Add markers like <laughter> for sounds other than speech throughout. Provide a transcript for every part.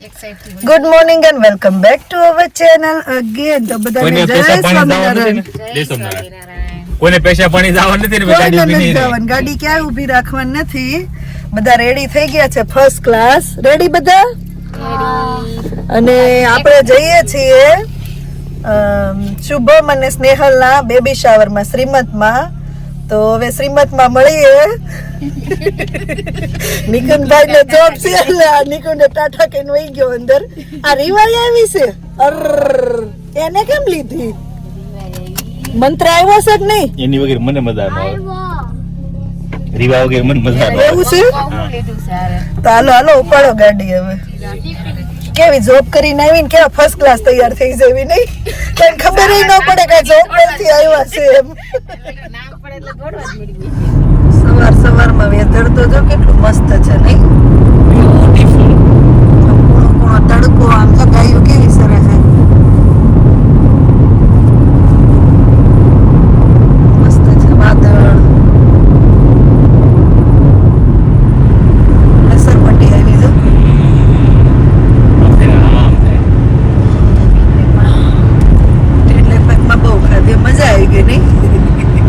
Good morning and welcome back to our channel again તો બધાને જય સ્વામિનારાયણ. ને? જય. કોઈને પૈસા પાણી જવાનું નથી ને? ગાડી નથી રહે. જવાનું. ગાડી ક્યાંય ઊભી રાખવાની નથી? બધા રેડી થઈ ગયા છે? ફર્સ્ટ ક્લાસ રેડી બધા? અને આપણે જઈએ છીએ શુભમ અને સ્નેહલના બેબી શાવરમાં શ્રીમતમાં. તો હવે શ્રીમતમાં મળીએ. <laughs> નિકુંજભાઈ ને જોબ છે એટલે આ નિકુંજે ટાટા કહીને વહી ગયો અંદર. આ રીવાઈ આવી છે? અર એને કેમ લીધી? મંત્ર આવ્યો છે કે નહીં? એની વગર મને મજા ન આવે. રીવા વગર મને મજા ન આવે. એવું છે? તો હાલો હાલો ઉપાડો ગાડી હવે. કેવી જોબ કરીને આવી ને કેવા ફર્સ્ટ ક્લાસ તૈયાર થઈ જવી નહીં? કઈ ખબર ન પડે કે જોબ પરથી આવ્યા છે એમ. સવાર સવારમાં વેધર તો જો કેટલું મસ્ત છે નહીં? કૂણો કૂણો તડકો આમ તો ગાયો કેવી સરસ છે મસ્ત છે વાદળ લસણપટ્ટી આવી જો એટલે પાકમાં બહુ ખાધી મજા આવી ગઈ નહીં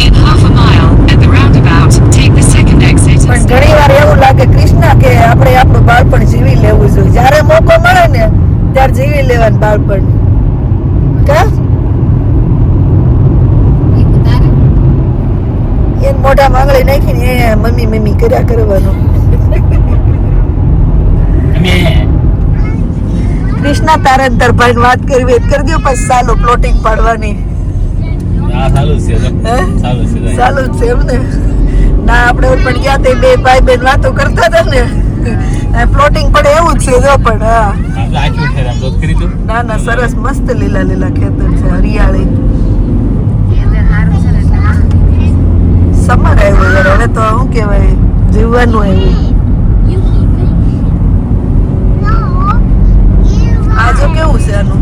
In half a mile, at the roundabout, take the second exit. પણ ઘણી વાર એવું લાગે કૃષ્ણ કે આપણે આપણું બાળપણ જીવી લેવું જોઈએ જ્યારે મોકો મળે ને ત્યારે જીવી લેવાનું બાળપણ કા એને મોઢા માંગળી નાખીને એ મમ્મી મમ્મી કર્યા કરવાનું. કૃષ્ણા તારે ને વાત કરવી એ કરજો પછી સાલો પ્લોટિંગ પાડવાની. આ સારું છે એમ ને? ના આપણે પણ ગયા તે બે ભાઈ બેન વાતો કરતા હતા ને. પ્લોટિંગ પડે એવું જ છે જો પણ હા. ના ના સરસ મસ્ત લીલા લીલા ખેતર છે હરિયાળી. સમર આવ્યો યાર હવે તો શું કહેવાય? જીવવાનું આવ્યું આ જો કેવું છે આનું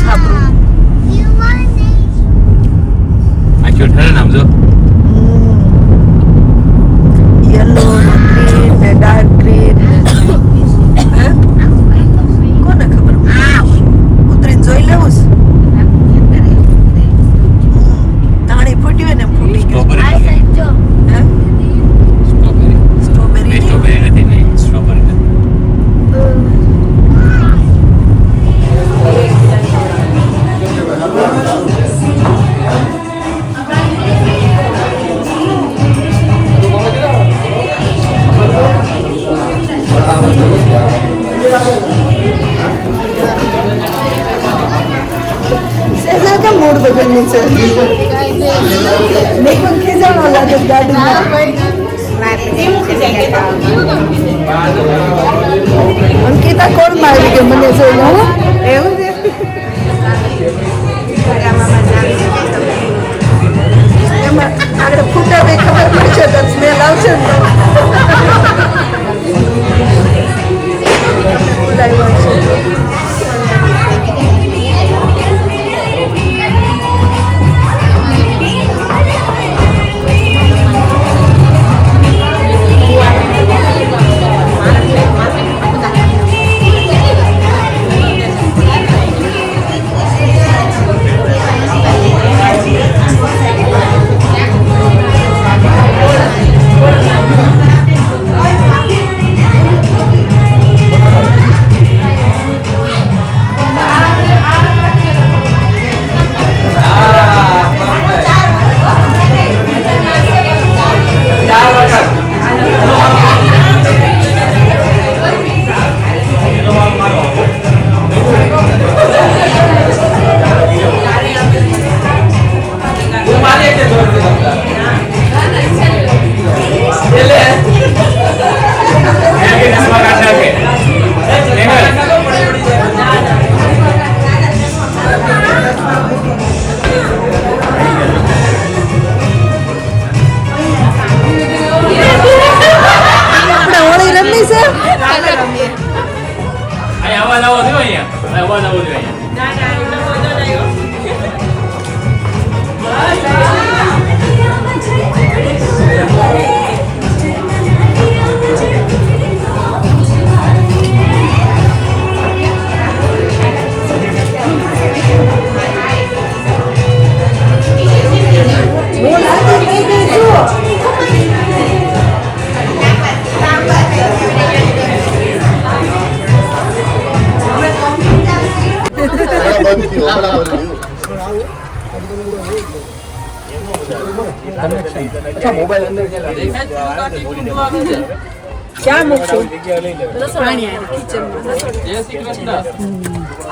છાપરું? આખી ઉઠાડી ને આમ જો. યલો ને ડાર્ક છે મેં ખીજાણો લાગે છે ગાડીમાં. અંકિતા કોણ મારી કે મને જોઈને, હું? એવું છે આગળ ફૂટા બે ખબર પડશે તો સ્મેલ આવશે ને.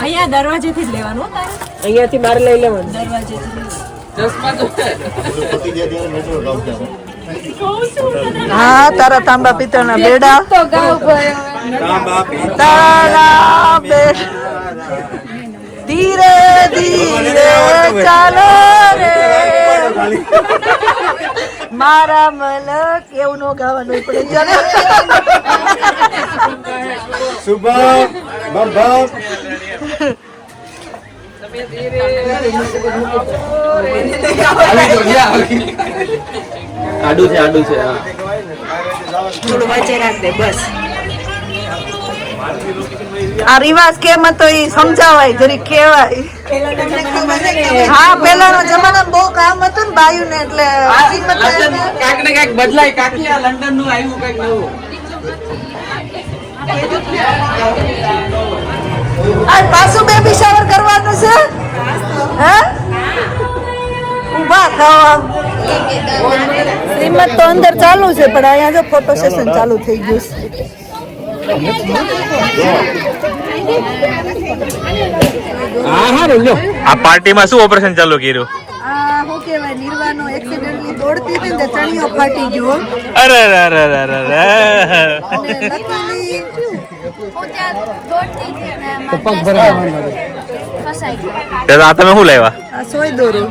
અહીંયા દરવાજેથી જ લેવાનું હો તારે? અહીંયાથી બહાર લઈ લેવાનું. હા તારા તાંબા પિત્તળના બેડા. તારા બે ધીરે ધીરે ચાલો રે. મારા મલક એવું નો ગાવાનું પડે શુભમ બમ આડું છે આડું છે હા. થોડું વચ્ચે રાખ દે બસ. આ રિવાજ કેમ હતો એ સમજાવાય જરી કહેવાય. હા પેલાના જમાનામાં બહુ કામ હતું ને બાયુ ને એટલે કાંક ને કાંક બદલાય. કાકી આ લંડનનું આવ્યું કંઈક નવું. આ પાછું બેબી શાવર કરવાનું છે? હે? ઊભા થાવ. તો અંદર ચાલુ છે પણ અહીંયા જો ફોટો સેશન ચાલુ થઈ ગયું છે. આ પાર્ટીમાં શું ઓપરેશન ચાલુ કર્યું? અરે અરે અરે અરે તમે શું લાવ્યા સોય દોરું.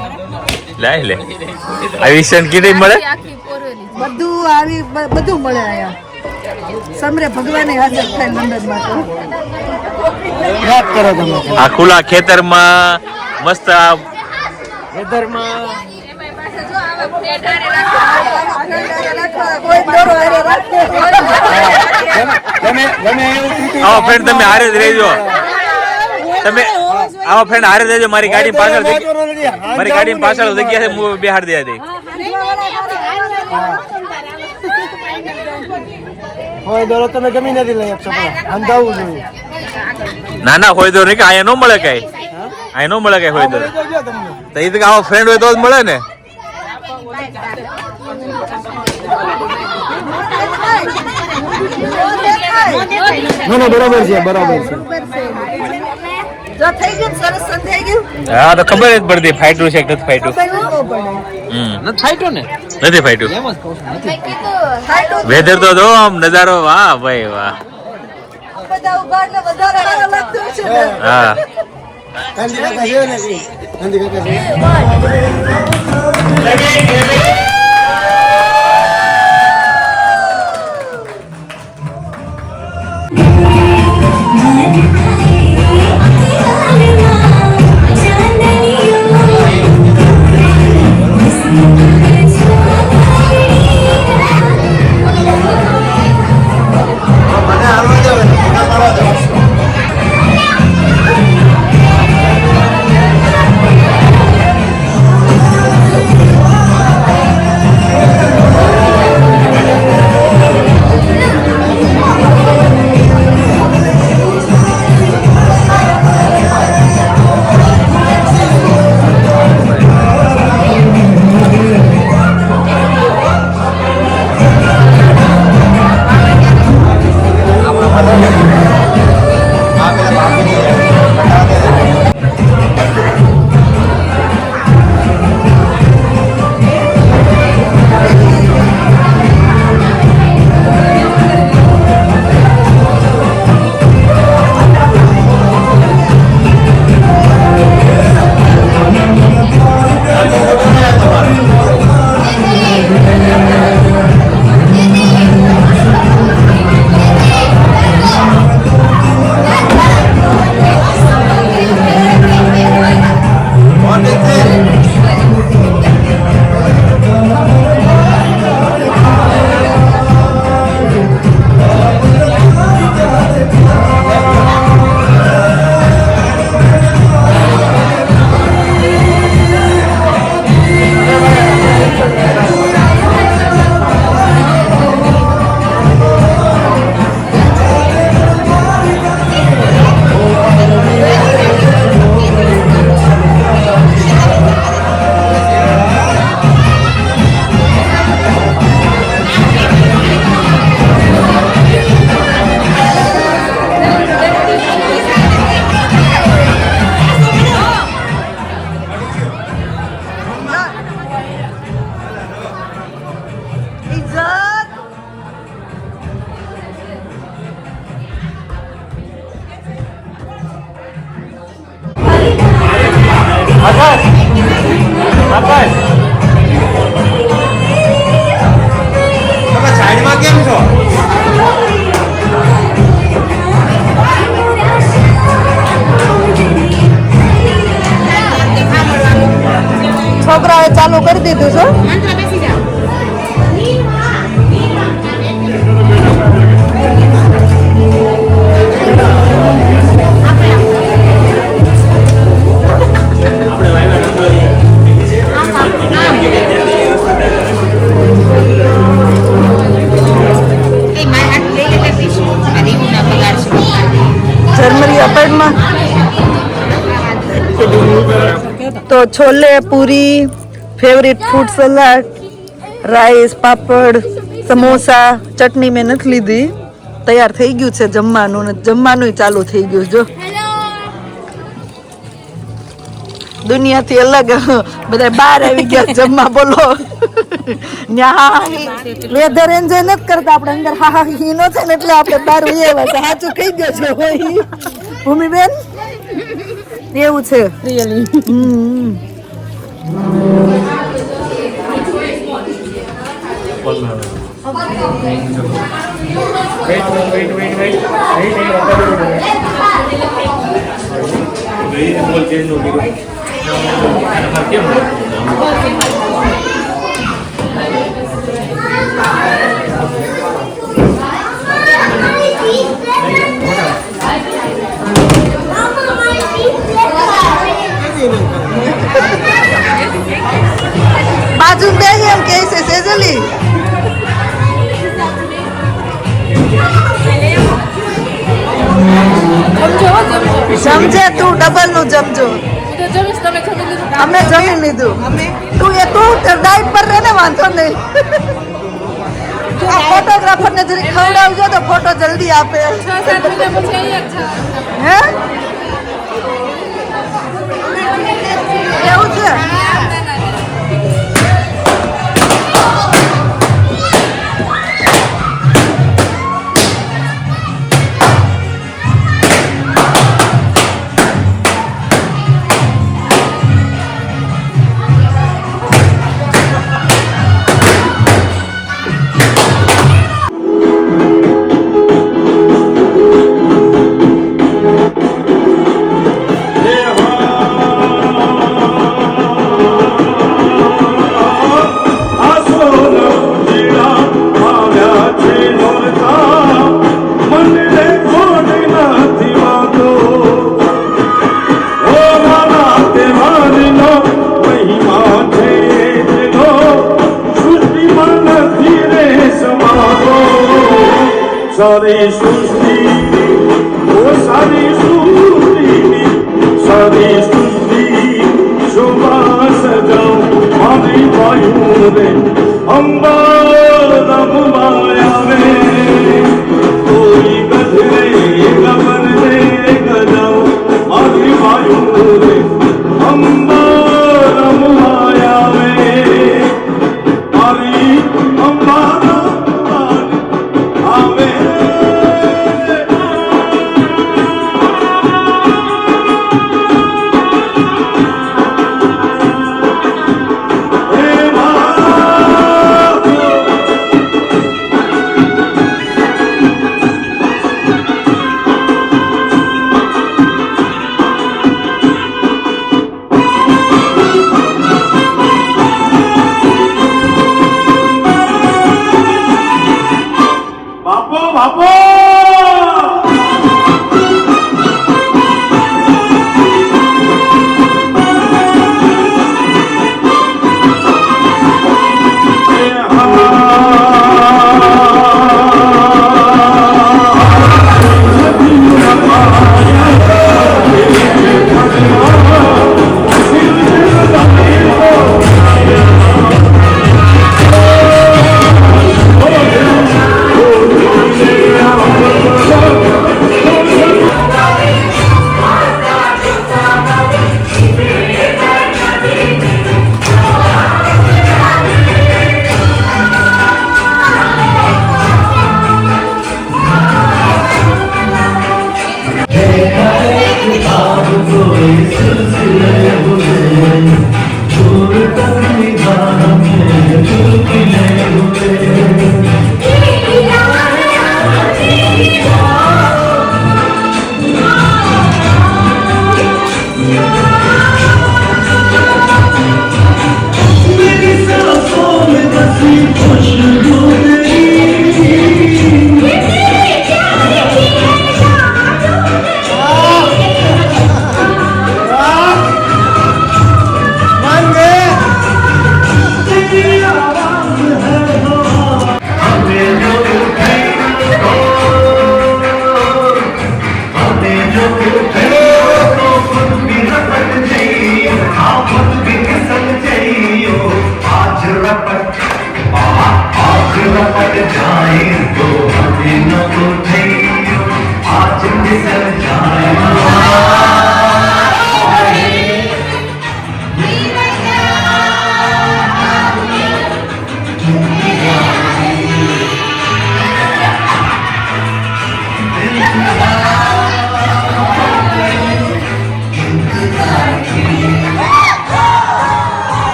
લાય લે. આવી કીધી મળે? બધું આવી બધું મળે અહીંયા. સમરે ભગવાને હાજર થાય લંડનમાં તો આ ખુલ્લા ખેતરમાં મસ્ત આ કોઈ દોરો હારે રાખે. આવો ફ્રેન્ડ તમે હારે જ રહેજો. તમે આવો ફ્રેન્ડ હારે જ રહેજો. મારી ગાડી પાછળ મારી ગાડી પાછળ જગ્યા છે હું બેહાડ દે દે હોય દોરો તમે ગમી નથી લઈ પણ અંધાવું જોઈએ. ના ના હોય તો નહીં કે અહીંયા નો મળે કઈ. અહીંયા નો મળે કઈ હોય તો. તો એ તો કે આવો ફ્રેન્ડ હોય તો જ મળે ને. ના ના બરાબર છે બરાબર છે. જો થઈ ગયું સરસ સંધાઈ ગયું. હા તો ખબર જ પડતી ફાઈટું છે કે નથી ફાઈટું નથી ફાઈટો ને? નથી ફાઈટું એમ જ કહું છું નથી ફાટ્યું. વેધર તો જો આમ નજારો વાહ ભાઈ વાહ. બધા ઊભા એટલે વધારે સારું લાગતું હશે ને. હા. ગાંધી કાકા છે ને? ગાંધી કાકા છે ચાલુ કરી દીધું છે. તો chole puri favourite food salad rice papad samosa chutney મેં નથી લીધી. તૈયાર થઈ ગયું છે જમવાનું ને જમવાનું ચાલુ થઈ ગયું જો. દુનિયાથી અલગ. બધા બહાર આવી ગયા જમવા બોલો. વેધર એન્જોય નથી કરતા આપણે અંદર હા હા હી નો થાય ને એટલે આપણે બહાર ઉઈ આવ્યા છે. સાચું કહી ગયો છે ભૂમિબેન? એવું છે. હમ. બાજુ સમજે ડબલનું જમજો અમે જમી લીધું. તું એ તું ડાઈટ પર રહે ને વાંધો નહીં. આ ફોટોગ્રાફર ને જરી ખવડાવજો તો ફોટો જલ્દી આપે. હે? Bumba!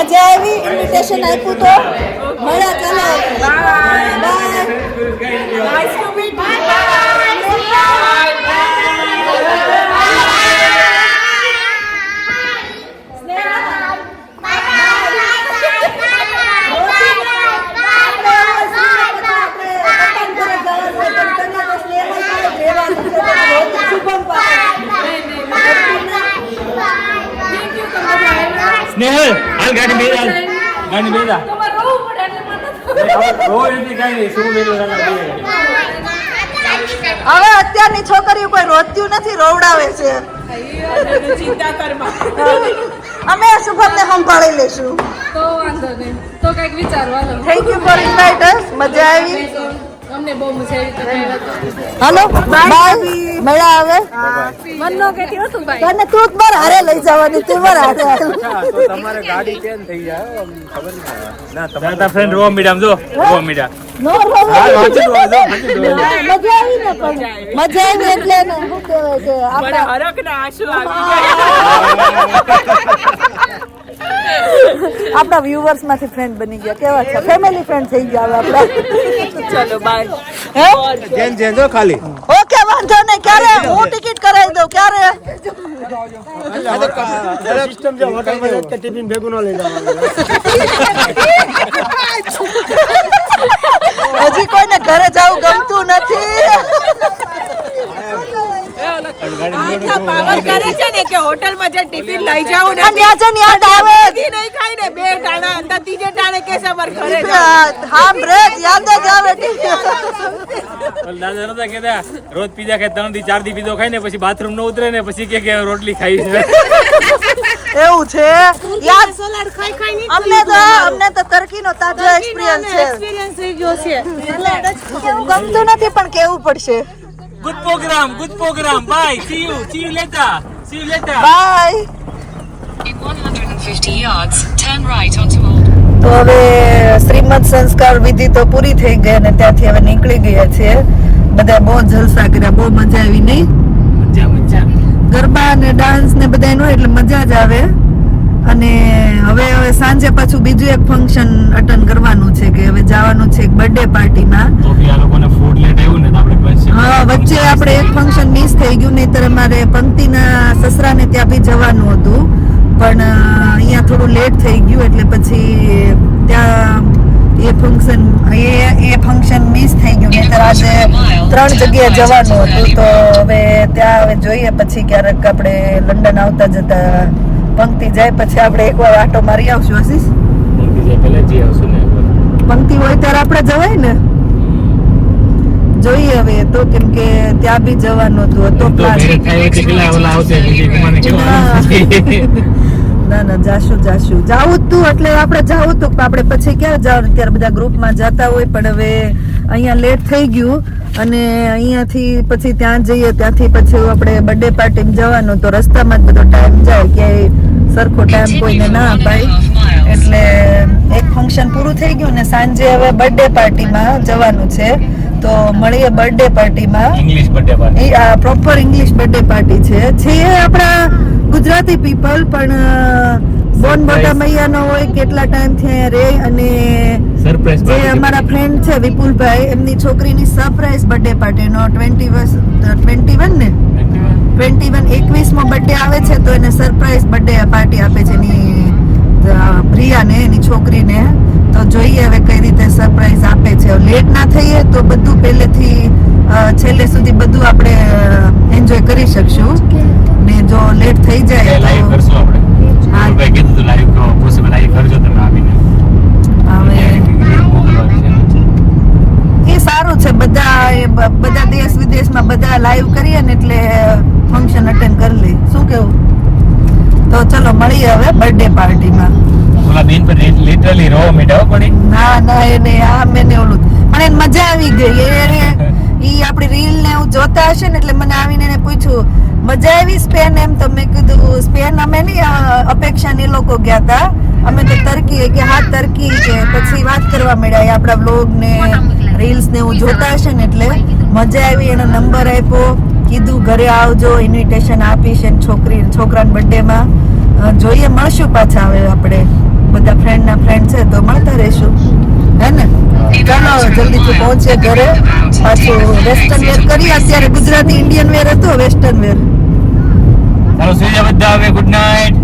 મજા આવી ઇન્વિટેશન આપ્યું તો મળ્યા હાલ ગાડી બે હાલ. ગાડી બે હવે અત્યારની છોકરીઓ કોઈ રોત્યું નથી રોવડાવે છે. અમે શુભમ ને સંભાળી લેશું તો વાંધો નહીં. તો કંઈક વિચારવાનો થેન્ક યુ ફોર ઇન્વાઇટ મજા આવી. અમને બહુ આવી હાલો બાય. મળ્યા આવે? મનનો કેતી હતું ભાઈ. તને તું મારા હારે લઈ જવાની તું મારા હારે. તમારે ગાડી ચેન્જ થઈ જાય? ખબર નહીં ના તમારા ફ્રેન્ડ રો મીડિયમ જો રો મીડિયમ નો રોવે. મજા આવી ને પણ. મજા આવી. એટલે શું કહેવાય કે આપણા <laughs> આપણા વ્યુઅર્સમાંથી ફ્રેન્ડ બની ગયા. કેવા છે? ફેમિલી ફ્રેન્ડ થઈ ગયા હવે આપણા. ચલો બાય ચેન્જ ચેન્જ હો ખાલી. ઓકે વાંધો નહીં. ક્યારે? હું ટિકિટ કરાવી દઉં. ક્યારે? સિસ્ટમ છે હોટલમાં એક ટિફિન ભેગું ન લઈ જવાનું. હજી કોઈને ઘરે જવું ગમતું નથી. પાવર કરે છે ને કે હોટલમાં જે ટિફિન લઈ જાઉં ને આ ન્યા યાદ આવે. ઈ નહીં ખાઈ ને બે ટાણા તો ત્રીજે ટાણે કેસે અમારે ઘરે હા બ્રેક યાદ જ આવે. દાદા નતા કહેતા રોજ પીઝા ખાય ત્રણથી ચારથી પીઝો ખાય ને પછી બાથરૂમ નો ઉતરે ને પછી કે કે રોટલી ખાઈ છે. એવું છે? યાદ સલાડ ખાઈ ખાઈ અમને તો અમને તો તરકીનો તાજો એક્સપિરિયન્સ છે. એક્સપિરિયન્સ થઈ ગયો છે. કેવું ગમતું નથી પણ કેવું પડશે? Good program, good program. Bye. See you. See you later. See you later. Bye. In 150 yards, turn right onto Old તો હવે શ્રીમદ સંસ્કાર વિધિ તો પૂરી થઈ ગઈ અને ત્યાંથી હવે નીકળી ગયા છીએ બધા બહુ જલસા કર્યા બહુ મજા આવી નહીં મજા મજા ગરબા અને ડાન્સ ને બધા એનું એટલે મજા જ આવે અને હવે હવે સાંજે પાછું બીજું એક ફંક્શન અટેન્ડ કરવાનું છે કે હવે જવાનું છે એક બર્થડે પાર્ટીમાં તો આ લોકોને ફૂડ લેટ આવ્યું ને તો આપણે બસ હા વચ્ચે આપણે એક ફંક્શન મિસ થઈ ગયું નહીતર અમારે પંક્તિના સસરાને ત્યાં બી જવાનું હતું. પણ અહીંયા થોડું લેટ થઈ ગયું એટલે પછી ત્યાં એ ફંક્શન એ એ ફંક્શન મિસ થઈ ગયું નહીતર આજે ત્રણ જગ્યાએ જવાનું હતું. તો હવે ત્યાં હવે જોઈએ પછી ક્યારેક આપણે લંડન આવતા જતા પંક્તિ જાય પછી આપણે એકવાર આટો મારી આવશું આશીષ? આવશું પંક્તિ હોય ત્યારે આપણે જવાય ને? જોઈએ હવે તો કેમ કે ત્યાં બી જવાનું હતું તો તો plan. મેરેજ થાય એટલે કેટલા ઓલા આવશે વિજય કુમારને કહેવાનું ના. ના જાશું જાશું. જાવું તું એટલે આપણે જાવું તું આપણે પછી ક્યાં જવાનું? ત્યારે બધા ગ્રુપમાં જતા હોય પણ હવે અહીંયા લેટ થઈ ગયું. અને અહીંયાથી પછી ત્યાં જઈએ ત્યાંથી પછી આપણે બર્થડે પાર્ટીમાં જવાનું તો રસ્તામાં જ બધો ટાઈમ જાય. ક્યાંય સરખો ટાઈમ કોઈને ના અપાય. એટલે એક ફંક્શન પૂરું થઈ ગયું ને સાંજે હવે બર્થડે પાર્ટીમાં જવાનું છે. તો મળીએ બર્થડે પાર્ટીમાં ઇંગ્લિશ બર્થડે પાર્ટી આ પ્રોપર ઇંગ્લિશ બર્થડે પાર્ટી છે. છે આપણા ગુજરાતી પીપલ પણ બોન બોટા મૈયાનો હોય કેટલા ટાઈમથી રહે અને સરપ્રાઈઝ જે અમારા ફ્રેન્ડ છે વિપુલભાઈ એમની છોકરીની સરપ્રાઈઝ બર્થડે પાર્ટીનો ટ્વેન્ટી વર્ષ ટ્વેન્ટી વન ને? ટ્વેન્ટી વન એકવીસમો બર્થડે આવે છે તો એને સરપ્રાઈઝ બર્થડે પાર્ટી આપે છે એની પ્રિયાને એની છોકરીને. તો જોઈએ હવે કઈ રીતે સરપ્રાઈઝ આપે છે. લેટ ના થઈએ તો બધું પહેલેથી છેલ્લે સુધી બધું આપણે એન્જોય કરી શકશું. ને જો લેટ થઈ જાય લાઈવ કરશું આપણે. હા. ભાઈ કીધું તો લાઈવ કરો. પોસિબલ લાઈવ કરજો તમે આવીને. હવે એ સારું છે. બધા બધા દેશ વિદેશમાં બધા લાઈવ કરીએ ને એટલે ફંક્શન અટેન્ડ કરી લે. શું કેવું? તો ચલો મળીએ હવે બર્થડે પાર્ટીમાં ઓલા બેન પર લિટરલી રો મીઠા પડી ના ના એને આ મેને ઓલું પણ એને મજા આવી ગઈ એ <laughs> ઈ આપણી રીલ ને હું જોતા હશે ને એટલે મને આવીને એને પૂછ્યું મજા આવી સ્પેન? એમ તો મેં કીધું સ્પેન અમે ની અપેક્ષા ને લોકો ગયા હતા અમે તો તર્કી કે હા તરકી કે પછી વાત કરવા મળ્યા આપણા વ્લોગ ને રીલ્સ ને એવું જોતા હશે ને એટલે મજા આવી એનો નંબર આપ્યો કીધું ઘરે આવજો ઇન્વિટેશન આપીશ એની છોકરી છોકરાના બર્થડે માં. જોઈએ મળશું પાછા હવે આપણે. બધા ફ્રેન્ડ ના ફ્રેન્ડ છે તો મળતા રહેશું. હે ને? ચાલો જલ્દીથી પહોંચીએ ઘરે. પાછું વેસ્ટર્ન વેર કરીએ અત્યારે. ગુજરાતી ઇન્ડિયન વેર હતો વેસ્ટર્ન વેર ચાલો સુઈ બધા હવે. Good night